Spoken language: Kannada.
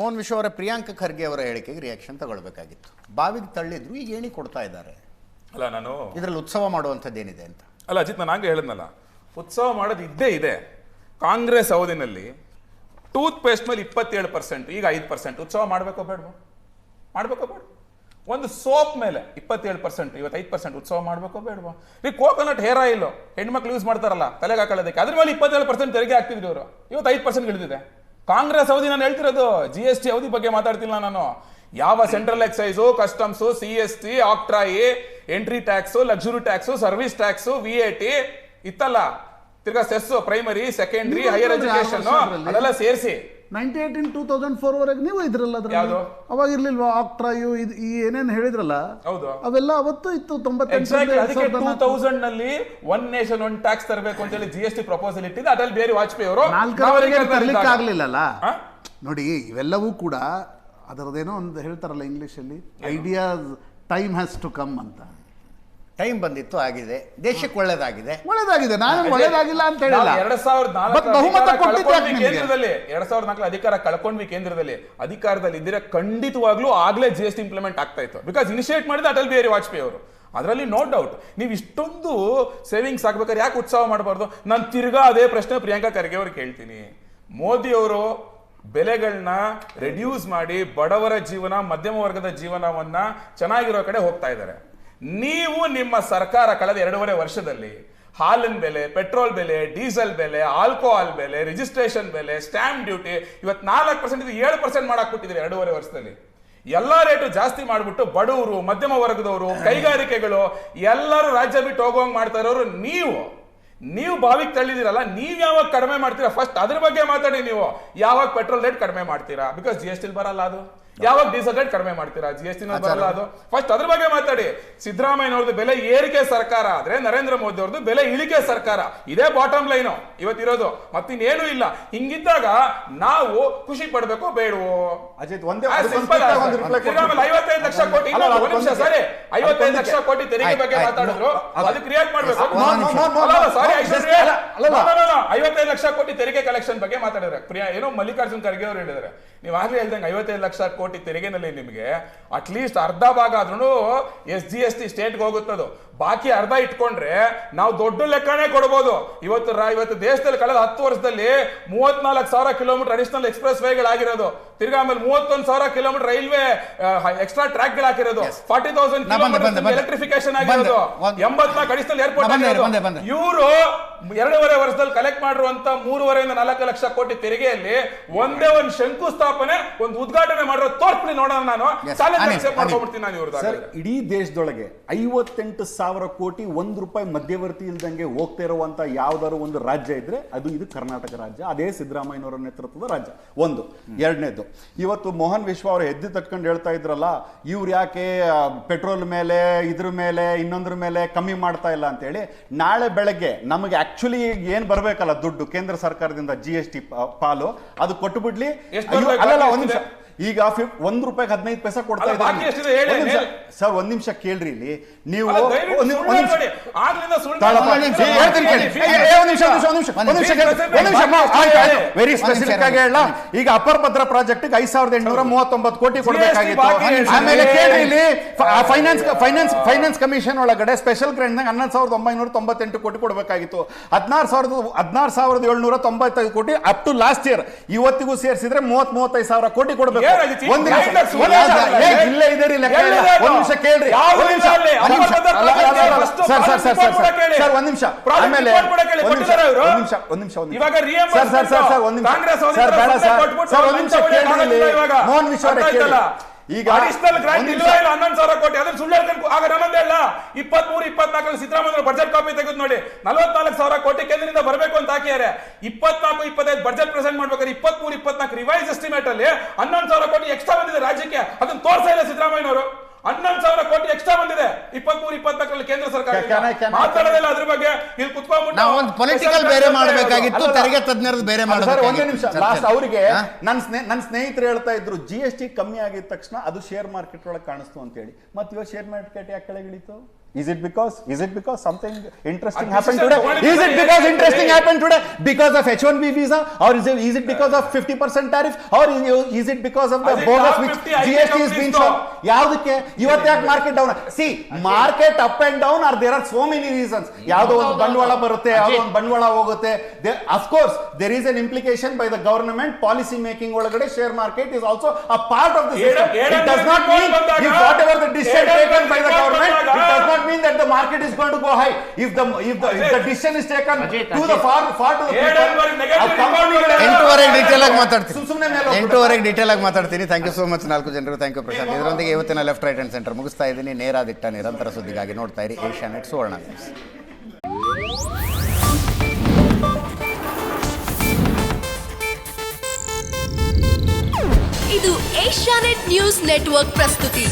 ಮೋಹನ್ ವಿಶ್ವ ಅವರ ಪ್ರಿಯಾಂಕ ಖರ್ಗೆ ಅವರ ಹೇಳಿಕೆಗೆ ರಿಯಾಕ್ಷನ್ ತಗೊಳ್ಬೇಕಾಗಿತ್ತು. ಬಾವಿಗೆ ತಳ್ಳಿದ್ರು ಈಗ ಏಣಿ ಕೊಡ್ತಾ ಇದ್ದಾರೆ. ಅಲ್ಲ ನಾನು ಇದರಲ್ಲಿ ಉತ್ಸವ ಮಾಡುವಂಥದ್ದು ಏನಿದೆ ಅಂತ? ಅಲ್ಲ ಅಜಿತ್ ನಾನು ಹಂಗೆ ಹೇಳಿದ್ನಲ್ಲ. ಉತ್ಸವ ಮಾಡೋದು ಇದ್ದೇ ಇದೆ. ಕಾಂಗ್ರೆಸ್ ಅವಧಿನಲ್ಲಿ ಟೂತ್ ಪೇಸ್ಟ್ ಮೇಲೆ ಇಪ್ಪತ್ತೇಳು ಪರ್ಸೆಂಟ್ ಈಗ ಐದು ಪರ್ಸೆಂಟ್ ಉತ್ಸವ ಮಾಡಬೇಕೋ ಬೇಡವೋ? ಮಾಡಬೇಕೋ ಬೇಡ. ಒಂದು ಸೋಪ್ ಮೇಲೆ ಇಪ್ಪತ್ತೇಳು ಪರ್ಸೆಂಟ್ ಇವತ್ತು ಐದು ಪರ್ಸೆಂಟ್ ಉತ್ಸವ ಮಾಡಬೇಕೋ ಬೇಡವೋ? ಈಗ ಕೋಕೋನಟ್ ಹೇರ್ ಆಯಿಲ್ ಹೆಣ್ಮಕ್ಳು ಯೂಸ್ ಮಾಡ್ತಾರಲ್ಲ ತಲೆಗೆ ಹಾಕೊಳ್ಳೋದಕ್ಕೆ. ಅದ್ರ ಮೇಲೆ ಇಪ್ಪತ್ತೇಳು ಪರ್ಸೆಂಟ್ ತೆರಿಗೆ ಹಾಕ್ತಿದ್ರು ಇವರು. ಇವತ್ತು ಐದು ಪರ್ಸೆಂಟ್ ಇಳಿದಿದೆ ಕಾಂಗ್ರೆಸ್ ಅವಧಿ ನಾನು ಹೇಳ್ತಿರೋದು. ಜಿ ಎಸ್ ಟಿ ಅವಧಿ ಬಗ್ಗೆ ಮಾತಾಡ್ತಿಲ್ಲ ನಾನು. ಯಾವ central excise customs C S T octroi entry tax luxury tax service tax V A T ಇತ್ತಲ್ಲ. ತಿರ್ಗಾ cess primary secondary higher education. ಅದೆಲ್ಲ ಸೇರಿಸಿ. Ninety eight in two thousand four ವರೆಗೆ ನೀವು ಇದ್ರಲ್ಲ ಅದ್ರಲ್ಲಿ? ಅವಾಗ ಇರ್ಲಿಲ್ವಾ ಆಕ್ಟ್ರಾಯು ಇದು ಈ ಏನೇನು ಹೇಳಿದ್ರಲ್ಲ? ಹೌದು. ಅವೆಲ್ಲ ಅವತ್ತು ಇತ್ತು ತೊಂಬತ್ತೆಂಟು ತೌಸಂಡ್ನಲ್ಲಿ ಒನ್ ನೇಷನ್ ಒನ್ ಟ್ಯಾಕ್ಸ್ ತರಬೇಕು ಅಂತ ಹೇಳಿ ಜಿ ಎಸ್ ಟಿ ಪ್ರಪೋಸಲ್ ಇಟ್ಟಿದ್ದು ಅಟಲ್ ಬಿಹಾರಿ ವಾಜಪೇಯಿ ಅವರು ನಾಲ್ಕರವರೆಗೆ ತರ್ಲಿಕ್ಕೆ ಆಗ್ಲಿಲ್ಲಲ್ಲ? ನೋಡಿ ಇವೆಲ್ಲವೂ ಕೂಡ ಅದರದೇನೋ ಒಂದು ಹೇಳ್ತಾರಲ್ಲ ಇಂಗ್ಲಿಷಲ್ಲಿ ideas time has to come ಅಂತ. ಟೈಮ್ ಬಂದಿತ್ತು ಆಗಿದೆ. ದೇಶಕ್ಕೆ ಒಳ್ಳೇದಾಗಿದೆ. ಒಳ್ಳೇದಾಗಿದೆ ನಾನು ಒಳ್ಳೇದಾಗಿಲ್ಲ ಅಂತ ಹೇಳಿಲ್ಲ. ಎರಡ್ ಸಾವಿರದ But ಬಹುಮತ ಕೊಟ್ಟಿದ್ದು ಕೇಂದ್ರದಲ್ಲಿ. ಎರಡ್ ಸಾವಿರದ ನಾಲ್ಕು ಅಧಿಕಾರ ಕಳ್ಕೊಂಡ್ವಿ ಕೇಂದ್ರದಲ್ಲಿ. ಅಧಿಕಾರದಲ್ಲಿ ಇದ್ದರೆ ಖಂಡಿತವಾಗ್ಲೂ ಆಗ್ಲೇ ಜಿ ಎಸ್ ಟಿ ಇಂಪ್ಲಿಮೆಂಟ್ ಆಗ್ತಾ ಇತ್ತು. ಬಿಕಾಸ್ ಇನಿಷಿಯೇಟ್ ಮಾಡಿದ ಅಟಲ್ ಬಿಹಾರಿ ವಾಜಪೇಯಿ ಅವರು. ಅದರಲ್ಲಿ ನೋ ಡೌಟ್ ನೀವು ಇಷ್ಟೊಂದು ಸೇವಿಂಗ್ಸ್ ಆಗ್ಬೇಕಾದ್ರೆ ಯಾಕೆ ಉತ್ಸಾಹ ಮಾಡಬಾರ್ದು? ನಾನು ತಿರ್ಗಾ ಅದೇ ಪ್ರಶ್ನೆ ಪ್ರಿಯಾಂಕಾ ಖರ್ಗೆ ಅವ್ರಿಗೆ ಕೇಳ್ತೀನಿ. ಮೋದಿ ಅವರು ಬೆಲೆಗಳನ್ನ ರೆಡ್ಯೂಸ್ ಮಾಡಿ ಬಡವರ ಜೀವನ ಮಧ್ಯಮ ವರ್ಗದ ಜೀವನವನ್ನ ಚೆನ್ನಾಗಿರೋ ಕಡೆ ಹೋಗ್ತಾ ಇದ್ದಾರೆ. ನೀವು ನಿಮ್ಮ ಸರ್ಕಾರ ಕಳೆದ ಎರಡೂವರೆ ವರ್ಷದಲ್ಲಿ ಹಾಲಿನ ಬೆಲೆ ಪೆಟ್ರೋಲ್ ಬೆಲೆ ಡೀಸೆಲ್ ಬೆಲೆ ಆಲ್ಕೋಹಾಲ್ ಬೆಲೆ ರಿಜಿಸ್ಟ್ರೇಷನ್ ಬೆಲೆ ಸ್ಟ್ಯಾಂಪ್ ಡ್ಯೂಟಿ ಇವತ್ತು ನಾಲ್ಕು ಪರ್ಸೆಂಟ್ ಇದು ಏಳು ಪರ್ಸೆಂಟ್ ಮಾಡಾಕ್ಬಿಟ್ಟಿದ್ರೆ ಎರಡೂವರೆ ವರ್ಷದಲ್ಲಿ. ಎಲ್ಲ ರೇಟು ಜಾಸ್ತಿ ಮಾಡಿಬಿಟ್ಟು ಬಡವರು ಮಧ್ಯಮ ವರ್ಗದವರು ಕೈಗಾರಿಕೆಗಳು ಎಲ್ಲರೂ ರಾಜ್ಯ ಬಿಟ್ಟು ಹೋಗೋಂಗೆ ಮಾಡ್ತಾ ಇರೋರು ನೀವು. ನೀವು ಬಾವಿಗೆ ತಳ್ಳಿದಿರಲ್ಲ ನೀವ್ ಯಾವಾಗ ಕಡಿಮೆ ಮಾಡ್ತೀರಾ? ಫಸ್ಟ್ ಅದ್ರ ಬಗ್ಗೆ ಮಾತಾಡಿ ನೀವು. ಯಾವಾಗ ಪೆಟ್ರೋಲ್ ರೇಟ್ ಕಡಿಮೆ ಮಾಡ್ತೀರಾ? ಬಿಕಾಸ್ ಜಿ ಎಸ್ ಟಿ ಬರಲ್ಲ ಅದು. ಯಾವಾಗ ಡೀಸೆಲ್ ರೇಟ್ ಕಡಿಮೆ ಮಾಡ್ತೀರಾ? ಜಿ ಎಸ್ ಟಿ ಬರಲ್ಲ ಅದು. ಫಸ್ಟ್ ಅದ್ರ ಬಗ್ಗೆ ಮಾತಾಡಿ. ಸಿದ್ದರಾಮಯ್ಯನವ್ರದ್ದು ಬೆಲೆ ಏರಿಕೆ ಸರ್ಕಾರ ಆದ್ರೆ ನರೇಂದ್ರ ಮೋದಿ ಅವ್ರದ್ದು ಬೆಲೆ ಇಳಿಕೆ ಸರ್ಕಾರ ಇದೇ ಬಾಟಮ್ ಲೈನು ಇವತ್ತಿರೋದು ಮತ್ತಿನ್ನೇನು ಇಲ್ಲ ಹಿಂಗಿದ್ದಾಗ ನಾವು ಖುಷಿ ಪಡ್ಬೇಕು ಬೇಡವೋ ಅಜಿತ್ ಒಂದೇ ಐವತ್ತೈದು ಲಕ್ಷ ಕೋಟಿ ನಿಮಿಷ ಸರಿ ಐವತ್ತೈದು ಲಕ್ಷ ಕೋಟಿ ತೆರಿಗೆ ಬಗ್ಗೆ ಮಾತಾಡಿದ್ರು ಅದು- ಅದಕ್ಕೆ ಮಾಡಬೇಕು ಸಾರಿ. ಐವತ್ತೈದು ಲಕ್ಷ ಕೋಟಿ ತೆರಿಗೆ ಕಲೆಕ್ಷನ್ ಬಗ್ಗೆ ಮಾತಾಡಿದ್ರೆ ಪ್ರಿಯಾ ಏನೋ ಮಲ್ಲಿಕಾರ್ಜುನ್ ಖರ್ಗೆ ಅವರು ಹೇಳಿದ್ದಾರೆ ನೀವು ಆಗ್ಲೇ ಹೇಳ್ದಂಗೆ ಐವತ್ತೈದು ಲಕ್ಷ ಕೋಟಿ ತೆರಿಗೆನಲ್ಲಿ ನಿಮಗೆ ಅಟ್ಲೀಸ್ಟ್ ಅರ್ಧ ಭಾಗ ಆದ್ರೂ S G S ಟಿ ಸ್ಟೇಟ್ಗೆ ಹೋಗುತ್ತದು ಬಾಕಿ ಅರ್ಧ ಇಟ್ಕೊಂಡ್ರೆ ನಾವು ದೊಡ್ಡ ಲೆಕ್ಕನೇ ಕೊಡ್ಬೋದು ಇವತ್ತು ಇವತ್ತು ದೇಶದಲ್ಲಿ ಕಳೆದ ಹತ್ತು ವರ್ಷದಲ್ಲಿ ಮೂವತ್ನಾಲ್ಕು ಸಾವಿರ ಕಿಲೋಮೀಟರ್ ಅಡಿಷನಲ್ ಎಕ್ಸ್ಪ್ರೆಸ್ ವೇಗಳಾಗಿರೋದು ತಿರ್ಗಾ ಆಮೇಲೆ ಮೂವತ್ತೊಂದು ಸಾವಿರ ಕಿಲೋಮೀಟರ್ ರೈಲ್ವೆ ಎಕ್ಸ್ಟ್ರಾ ಟ್ರ್ಯಾಕ್ ಹಾಕಿರೋದು Yes. ಫಾರ್ಟಿ ತೌಸಂಡ್ ಬಂದೆ. ಎಲೆಕ್ಟ್ರಿಫಿಕೇಶನ್. ಆಗಿರೋದು ಎಂಬತ್ನಾಲ್ಕು ಅಡಿಷನಲ್ ಏರ್ಪೋರ್ಟ್ ಆಗಿರೋದು. ಇವರು ಎರಡೂವರೆ ವರ್ಷದಲ್ಲಿ ಕಲೆಕ್ಟ್ ಮಾಡಿರುವಂತ ಮೂರುವರೆಯಿಂದ ನಾಲ್ಕು ಲಕ್ಷ ಕೋಟಿ ತೆರಿಗೆಯಲ್ಲಿ ಒಂದೇ ಒಂದು ಶಂಕುಸ್ಥಾಪನೆ ಒಂದು ಉದ್ಘಾಟನೆ ಮಾಡಿರೋ ತೋರ್ಸ್ಬಿಡಿ ನೋಡೋಣ ನಾನು ಚಾಲೆಂಜ್ ಮಾಡ್ಕೊಂಡ್ಬಿಡ್ತೀನಿ ನಾನು ಇವ್ರದ್ದು. ಇಡೀ ದೇಶದೊಳಗೆ ಐವತ್ತೆಂಟು ಸಾವಿರ ಕೋಟಿ ಒಂದು ರೂಪಾಯಿ ಮಧ್ಯವರ್ತಿ ಇಲ್ದಂಗೆ ಹೋಗ್ತಾ ಇರುವಂತ ಯಾವ್ದಾದ್ರು ಒಂದು ರಾಜ್ಯ ಇದ್ರೆ ಅದು ಇದು ಕರ್ನಾಟಕ ರಾಜ್ಯ. ಅದೇ ಸಿದ್ದರಾಮಯ್ಯನವರ ನೇತೃತ್ವದ ರಾಜ್ಯ. ಒಂದು. ಎರಡನೇದು ಇವತ್ತು ಮೋಹನ್ ವಿಶ್ವ ಅವರು ಎದ್ದು ತಟ್ಕೊಂಡು ಹೇಳ್ತಾ ಇದ್ರಲ್ಲ ಇವ್ರು ಯಾಕೆ ಪೆಟ್ರೋಲ್ ಮೇಲೆ ಇದ್ರ ಮೇಲೆ ಇನ್ನೊಂದ್ರ ಮೇಲೆ ಕಮ್ಮಿ ಮಾಡ್ತಾ ಇಲ್ಲ ಅಂತ ಹೇಳಿ ನಾಳೆ ಬೆಳಗ್ಗೆ ನಮಗೆ ಆಕ್ಚುಲಿ ಏನು ಬರಬೇಕಲ್ಲ ದುಡ್ಡು ಕೇಂದ್ರ ಸರ್ಕಾರದಿಂದ ಜಿ ಎಸ್ ಟಿ ಪಾಲು ಅದು ಕೊಟ್ಟು ಬಿಡ್ಲಿ ಈಗ ಫಿಫ್- ಒಂದ್ ರೂಪಾಯಿಗೆ ಹದಿನೈದು ಪೈಸಾ ಕೊಡ್ತಾ ಅಲ್ಲ, ಬಾಕಿ ಎಷ್ಟಿದೆ ಹೇಳಿ, ಇದ್ದಾರೆ ಹೇಳಿ. ಸರ್ ಒಂದ್ ನಿಮಿಷ ಕೇಳ್ರಿ ಇಲ್ಲಿ ನೀವು ಅಲ್ಲ, ದಯವಿಟ್ಟು ಒಂದ್ ನಿಮಿಷ- ಸುಳ್ಳು ಒಂದ್ ನಿಮಿಷ ಹೇಳ್ಬೇಡಿ. ಆಗ್ಲಿಂದ ಸುಳ್ಳು ತಾಳಪ್ಪ. ಹೇಳ್ಬೇಡಿ. ಏ, ಹೇಳ್ತೀನಿ ಕೇಳಿ. ಏ, ಏ, ಒಂದ್ ನಿಮಿಷ, ಒಂದ್ ನಿಮಿಷ, ಒಂದ್ ನಿಮಿಷ, ಒಂದ್ ನಿಮಿಷ ಕೇಳಿ. ಒಂದ್ ನಿಮಿಷ, ಅಮ್ಮ, ಆಯ್ತು, ಆಯ್ತು. ವೆರಿ ಸ್ಪೆಸಿಫಿಕ್ ಆಗಿ ಹೇಳ ಈಗ ಅಪರ್ ಭದ್ರ ಪ್ರಾಜೆಕ್ಟ್ ಐದ್ ಸಾವಿರದ ಎಂಟುನೂರ ಮೂವತ್ತೊಂಬತ್ತು ಕೋಟಿ ಕೊಡಬೇಕಾಗಿತ್ತು ಬಾಕಿ. ಆಮೇಲೆ ಕೇಳ್ರಿ ಇಲ್ಲಿ ಫೈನಾನ್ಸ್ ಫೈನಾನ್ಸ್ ಫೈನಾನ್ಸ್ ಕಮಿಷನ್ ಒಳಗಡೆ ಸ್ಪೆಷಲ್ ಗ್ರಾಂಟ್ ಹನ್ನೊಂದು ಸಾವಿರದ ಒಂಬೈನೂರ ತೊಂಬತ್ತೆಂಟು ಕೋಟಿ ಕೊಡಬೇಕಾಗಿತ್ತು ಹದಿನಾರು ಸಾವಿರದ ಹದಿನಾರು ಸಾವಿರದ ಏಳ್ನೂರ ತೊಂಬತ್ತೈದು ಕೋಟಿ ಅಪ್ ಟು ಲಾಸ್ಟ್ ಇಯರ್ ಇವತ್ತಿಗೂ ಸೇರಿಸಿದ್ರೆ ಮೂವತ್ತ್ ಮೂವತ್ತೈದು ಸಾವಿರ ಕೋಟಿ ಕೊಡಬೇಕು ಇಲ್ಲೇ ಇದೆ ರೀ ಲೆಕ್ಕ ಇಲ್ಲ. ಒಂದ್ ನಿಮಿಷ ಕೇಳ್ರಿ. Sir sir sir sir sir. ಒಂದ್ ನಿಮಿಷ. ಆಮೇಲೆ. ಒಂದ್ ನಿಮಿಷ. ಒಂದ್ ನಿಮಿಷ ಒಂದ್ ನಿಮಿಷ ಒಂದ್ ನಿಮಿಷ. ಇವಾಗ ಸರ್ ಸರ್ ಸರ್ ಸರ್ ಒಂದ್ ನಿಮಿಷ. ಸರ್ ಬೇಡ ಸರ್. ಒಂದು ಸರ್ ಒಂದ್ ನಿಮಿಷ ಕೇಳ್ರಿ. ಮೋಹನ್ ವಿಶ್ವ ಅವರೇ ಕೇಳಿ? ಈಗ ಅಡಿಷನಲ್ ಗ್ರಾಂಟ್ ಒಂದ್ ಇಲ್ಲ ಹನ್ನೊಂದು ಸಾವಿರ ಕೋಟಿ ಅದನ್ನ ಸುಳ್ಳು ಹೇಳ್ಕೊಂಡು ಆಗ ನನ್ನದೇ ಇಲ್ಲ ಇಪ್ಪತ್ಮೂರು ಇಪ್ಪತ್ನಾಲ್ಕರಲ್ಲಿ ಸಿದ್ದರಾಮಯ್ಯ ಬಜೆಟ್ ಕಾಪಿ ತೆಗೆದು ನೋಡಿ. ನಲವತ್ನಾಲ್ಕು ಸಾವಿರ ಕೋಟಿ ಕೇಂದ್ರದಿಂದ ಬರಬೇಕು ಅಂತ ಹಾಕಿದ್ದಾರೆ. ಇಪ್ಪತ್ನಾಲ್ಕು ಇಪ್ಪತ್ತೈದು ಬಜೆಟ್ ಪ್ರೆಸೆಂಟ್ ಮಾಡ್ಬೇಕಾದ್ರೆ ಇಪ್ಪತ್ಮೂರು ಇಪ್ಪತ್ನಾಲ್ಕು ರಿವೈಸ್ ಎಸ್ಟಿಮೇಟ್ ಅಲ್ಲಿ ಹನ್ನೊಂದು ಸಾವಿರ ಕೋಟಿ ಎಕ್ಸ್ಟ್ರಾ ಬಂದಿದೆ ರಾಜ್ಯಕ್ಕೆ. ಅದನ್ನ ತೋರ್ಸಾ ಇಲ್ಲ ಸಿದ್ದರಾಮಯ್ಯನವರು. ಹನ್ನೊಂದು ಸಾವಿರ ಕೋಟಿ ಎಕ್ಸ್ಟ್ರಾ ಬಂದಿದೆ. ಇಪ್ಪತ್ಮೂರು ಇಪ್ಪತ್ನಾಲ್ಕರಲ್ಲಿ ಕೇಂದ್ರ ಸರ್ಕಾರ ಮಾತಾಡೋದಿಲ್ಲ ಅದ್ರ ಬಗ್ಗೆ ಇಲ್ಲಿ ಕುತ್ಕೊಂಡ್ಬಿಟ್ಟು ನಾವು ಒಂದು ಪೊಲಿಟಿಕಲ್ ಬೇರೆ ಮಾಡಬೇಕಾಗಿತ್ತು ತೆರಿಗೆ ತಜ್ಞರದ್ದು ಬೇರೆ ಸರ್ ಒಂದೇ ನಿಮಿಷ. ಲಾಸ್ಟ್ ಅವರಿಗೆ ನನ್ನ ಸ್ನೇಹ ನನ್ನ ಸ್ನೇಹಿತರು ಹೇಳ್ತಾ ಇದ್ರು ಜಿ ಎಸ್ ಟಿ ಕಮ್ಮಿ ಆಗಿದ ತಕ್ಷಣ ಅದು ಶೇರ್ ಮಾರ್ಕೆಟ್ ಒಳಗೆ ಕಾಣಿಸ್ತು ಅಂತ ಹೇಳಿ. ಮತ್ತೆ ಇವಾಗ ಶೇರ್ ಮಾರ್ಕೆಟ್ ಯಾಕೆ ಕೆಳಗಿಳಿತು? Is it because is it because something interesting ಆ happened decision today? ತಗೊಂಡಿದ್ದು Is it ಏನು because ಹೇಳಿದ್ರೆ? interesting happened today because of H1B visa or is it, is it because of 50% tariff or is, is it because of the ಅದೇ bogus top which 50 IT GST is being companies shown? ಯಾವುದಕ್ಕೆ ಇವತ್ತು ಯಾಕೆ market down see market up and down are there are so many reasons ಯಾವುದೋ ಒಂದು ಬಂಡವಾಳ ಬರುತ್ತೆ ಯಾವುದೋ ಒಂದು ಬಂಡವಾಳ ಹೋಗುತ್ತೆ of course there is an implication by the government policy making ಒಳಗಡೆ share market is also a part of the ಏಡ- system ಏಡ it does not report mean ಬಂದಾಗ- if whatever the decision ಏಡ taken not mean that the market is going to go high. If the if the if the decision is taken Ajit, to the far far to the ಎಂಟೂವರೆಗೆ ಡೀಟೇಲ್ ಆಗಿ ಮಾತಾಡ್ತೀನಿ. ಎಂಟೂವರೆಗೆ ಡೀಟೇಲ್ ಆಗಿ ಮಾತಾಡ್ತೀನಿ. ಥ್ಯಾಂಕ್ ಯು ಸೋ ಮಚ್ ನಾಲ್ಕು ಜನರು. ಥ್ಯಾಂಕ್ ಯು ಪ್ರಶಾಂತ್ ಇದರೊಂದಿಗೆ ಇವತ್ತಿನ ಲೆಫ್ಟ್ ರೈಟ್ ಅಂಡ್ ಸೆಂಟರ್ ಮುಗಿಸ್ತಾ ಇದ್ದೀನಿ. ನೇರ ದಿಟ್ಟ ನಿರಂತರ ಸುದ್ದಿಗಾಗಿ ನೋಡ್ತಾ ಇರಿ. Asia net Suvarna news. ಇದು ಏಷ್ಯಾನೆಟ್ ನ್ಯೂಸ್ ನೆಟ್ವರ್ಕ್ ಪ್ರಸ್ತುತಿ.